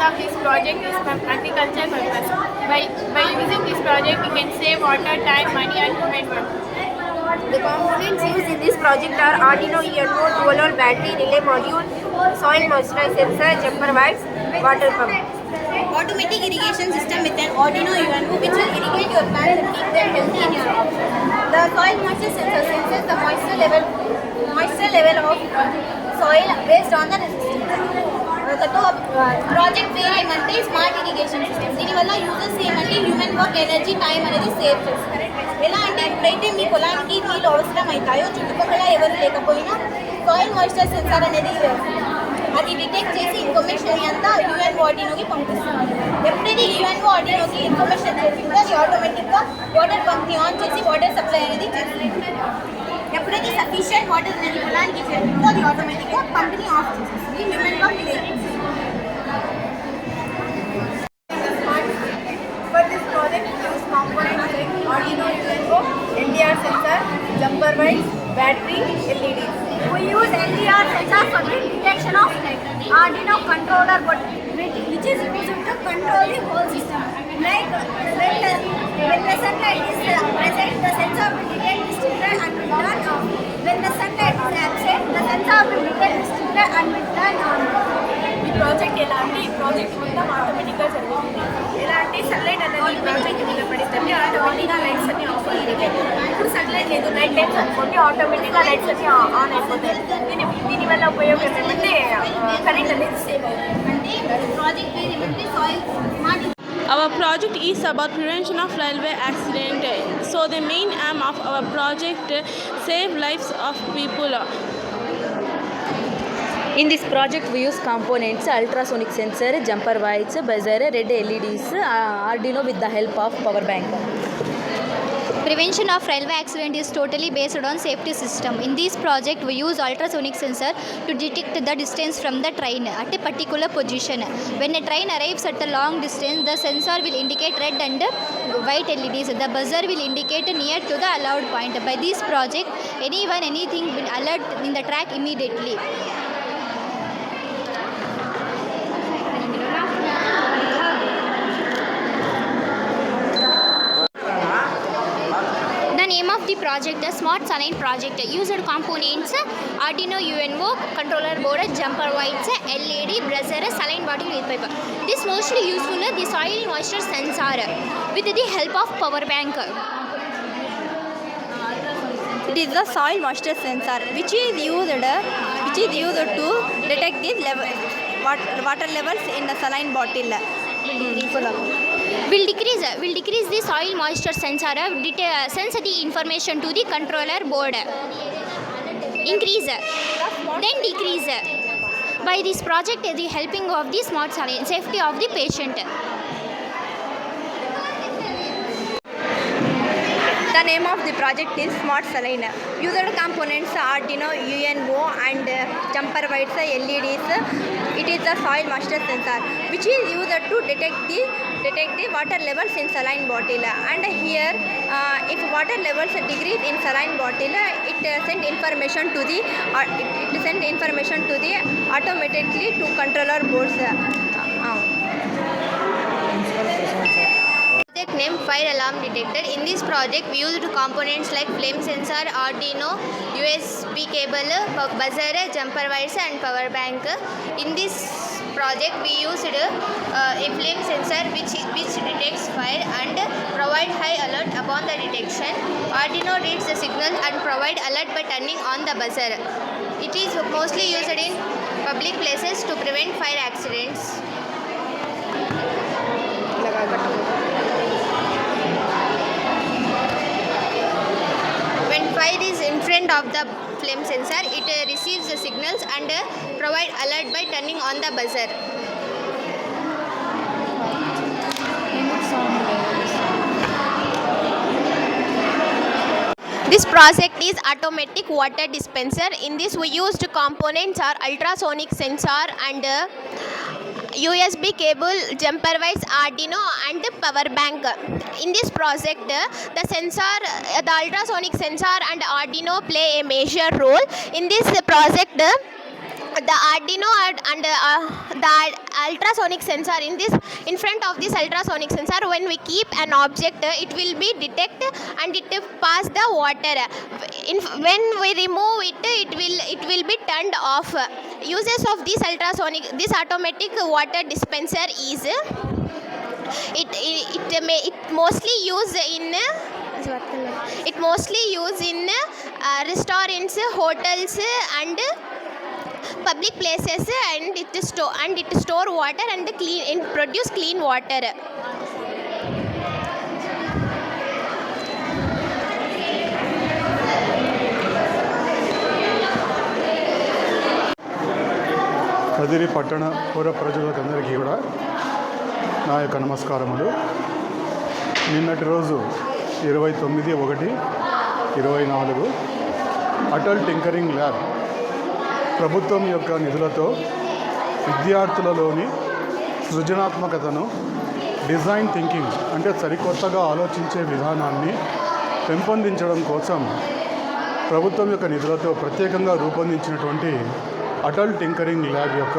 of this project is from agriculture purpose. By, by using this project, we can save water, time, money and human work. The components used in this project are Arduino UNO dual battery relay module, soil moisture sensor, jumper wires, water pump. automatic irrigation system with an Arduino UNO which will irrigate your plants and keep them healthy in your house. The soil moisture sensor senses the moisture level moisture level of soil based on the resistance. Project పేరు ఏమంటే smart irrigation system. దీనివల్ల users ఏమంటే human work energy time అనేది save చేస్తారు. ఎలా అంటే ఎప్పుడైతే మీ పొలానికి నీళ్ళు అవసరం అవుతాయో చుట్టుపక్కల ఎవరు లేకపోయినా సాయిల్ మాయిశ్చర్ సెన్సార్ అనేది అది డిటెక్ట్ చేసి ఇన్ఫర్మేషన్ అంతా యుఎన్ ఆర్డినోకి పంపిస్తుంది ఎప్పుడైతే యుఎన్ ఆర్డినోకి ఇన్ఫర్మేషన్ చేసిందో అది ఆటోమేటిక్గా వాటర్ పంప్ని ఆన్ చేసి వాటర్ సప్లై అనేది చేస్తుంది. ఎప్పుడైతే సఫిషియంట్ వాటర్ అనేది పొలానికి చేరుతుందో అది ఆటోమేటిక్గా పంపిణీ ఆఫ్ చేసేస్తుంది human work jumper wires, battery, LEDs. We use LDR sensor for the detection of Arduino controller but which is used to control the whole system. Like when the, when the sunlight is uh, present, the sensor will detect the stimuli and will turn off. When the sunlight is absent, the sensor will detect the stimuli and will turn on. ఈ project ఎలా అంటే ఈ project మొత్తం ఆటోమేటిక్గా జరుగుతుంది ఎలా అంటే sunlight అనేది ఈ ప్రాజెక్ట్ లేదు నైట్ టైమ్స్ అనుకోండి ఆటోమేటిక్గా లైట్స్ అన్ని ఆన్ అయిపోతాయి దీని దీనివల్ల ఉపయోగం ఏంటంటే కరెంట్ అనేది సేవ్ అవుతుంది అంటే ప్రాజెక్ట్ పేరు ఏమంటే soil Our project is about prevention of railway accident. So the main aim of our project save lives of people. In this project, we use components ultrasonic sensor, jumper wires, buzzer, red LEDs, uh, Arduino with the help of power bank. Prevention of railway accident is totally based on safety system. In this project, we use ultrasonic sensor to detect the distance from the train at a particular position. When a train arrives at a long distance, the sensor will indicate red and white LEDs. The buzzer will indicate near to the allowed point. By this project, anyone, anything will alert in the track immediately. Name of the project, the Smart Saline project, User components Arduino UNO, controller board, jumper wires, LED, buzzer, saline bottle with pipe. This mostly useful the soil moisture sensor with the help of power bank. It is the soil moisture sensor which is used which is used to detect the level water levels in the saline bottle. Hmm. Will decrease will decrease the soil moisture sensor deta- sends the information to the controller board. Increase then decrease. By this project, the helping of the smart safety of the patient. The name of the project is Smart Saline. User components are Arduino, UNO and uh, jumper wires, LEDs. It is a soil moisture sensor which is used to detect the detect the water levels in saline bottle. And here, uh, if water levels decrease in saline bottle, it uh, send information to the uh, it, it send information to the automatically to controller boards. Uh, uh. Project fire alarm detector. In this project, we used components like flame sensor, Arduino, USB cable, buzzer, jumper wires, and power bank. In this project, we used uh, a flame sensor which which detects fire and provide high alert upon the detection. Arduino reads the signal and provide alert by turning on the buzzer. It is mostly used in public places to prevent fire accidents fire front of the flame sensor, it uh, receives the signals and uh, provide alert by turning on the buzzer. This project is automatic water dispenser. In this, we used components are ultrasonic sensor and uh, USB cable, jumper wires, Arduino, and power bank. In this project, the sensor, the ultrasonic sensor and Arduino play a major role. In this project, the Arduino and- uh, the ultrasonic sensor in this in front of this ultrasonic sensor when we keep an object uh, it will be detect and it uh, pass the water. In, when we remove it it will it will be turned off. Uses of this ultrasonic this automatic water dispenser is it it, it may it mostly used in it mostly use in uh, restaurants hotels and public places and it స్టో and it store water and clean in produce clean water. Kadiri పట్టణ పూర్వ ప్రజలకు అందరికీ కూడా నా యొక్క నమస్కారములు. నిన్నటి రోజు ఇరవై తొమ్మిది ఒకటి ఇరవై నాలుగు అటల్ టింకరింగ్ ల్యాబ్ ప్రభుత్వం యొక్క నిధులతో విద్యార్థులలోని సృజనాత్మకతను డిజైన్ థింకింగ్ అంటే సరికొత్తగా ఆలోచించే విధానాన్ని పెంపొందించడం కోసం ప్రభుత్వం యొక్క నిధులతో ప్రత్యేకంగా రూపొందించినటువంటి అటల్ టింకరింగ్ ల్యాబ్ యొక్క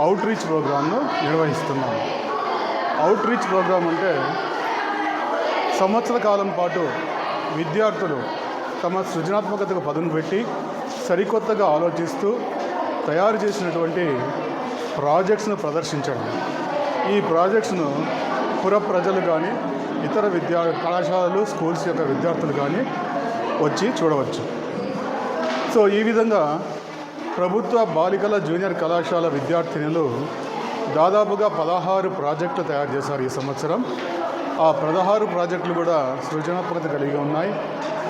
అవుట్ రీచ్ ప్రోగ్రామ్ను నిర్వహిస్తున్నాం. అవుట్ రీచ్ ప్రోగ్రామ్ అంటే సంవత్సర కాలం పాటు విద్యార్థులు తమ సృజనాత్మకతకు పదును పెట్టి సరికొత్తగా ఆలోచిస్తూ తయారు చేసినటువంటి ప్రాజెక్ట్స్ను ప్రదర్శించడం. ఈ ప్రాజెక్ట్స్ను పుర ప్రజలు కానీ ఇతర విద్యా కళాశాలలు స్కూల్స్ యొక్క విద్యార్థులు కానీ వచ్చి చూడవచ్చు. సో ఈ విధంగా ప్రభుత్వ బాలికల జూనియర్ కళాశాల విద్యార్థినులు దాదాపుగా పదహారు ప్రాజెక్టులు తయారు చేశారు ఈ సంవత్సరం. ఆ పదహారు ప్రాజెక్టులు కూడా సృజనాత్మకత కలిగి ఉన్నాయి.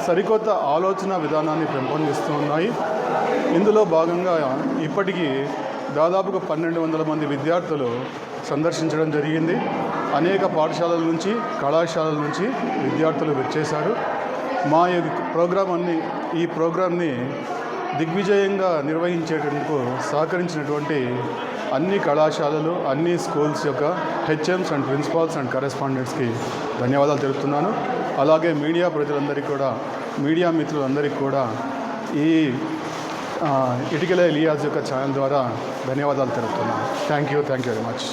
సరికొత్త ఆలోచన విధానాన్ని పెంపొందిస్తూ ఉన్నాయి ఇందులో భాగంగా ఇప్పటికీ దాదాపుగా పన్నెండు వందల మంది విద్యార్థులు సందర్శించడం జరిగింది. అనేక పాఠశాలల నుంచి కళాశాలల నుంచి విద్యార్థులు వచ్చేశారు. మా ఈ ప్రోగ్రాం అన్ని ఈ ప్రోగ్రాంని దిగ్విజయంగా నిర్వహించేటందుకు సహకరించినటువంటి అన్ని కళాశాలలు అన్ని స్కూల్స్ యొక్క హెచ్ఎమ్స్ అండ్ ప్రిన్సిపాల్స్ అండ్ కరెస్పాండెంట్స్కి ధన్యవాదాలు తెలుపుతున్నాను. అలాగే మీడియా ప్రజలందరికీ కూడా మీడియా మిత్రులందరికీ కూడా ఈ ఇటుకల ఇలియాజ్ యొక్క ఛానల్ ద్వారా ధన్యవాదాలు తెలుపుతున్నాను. Thank you thank you very much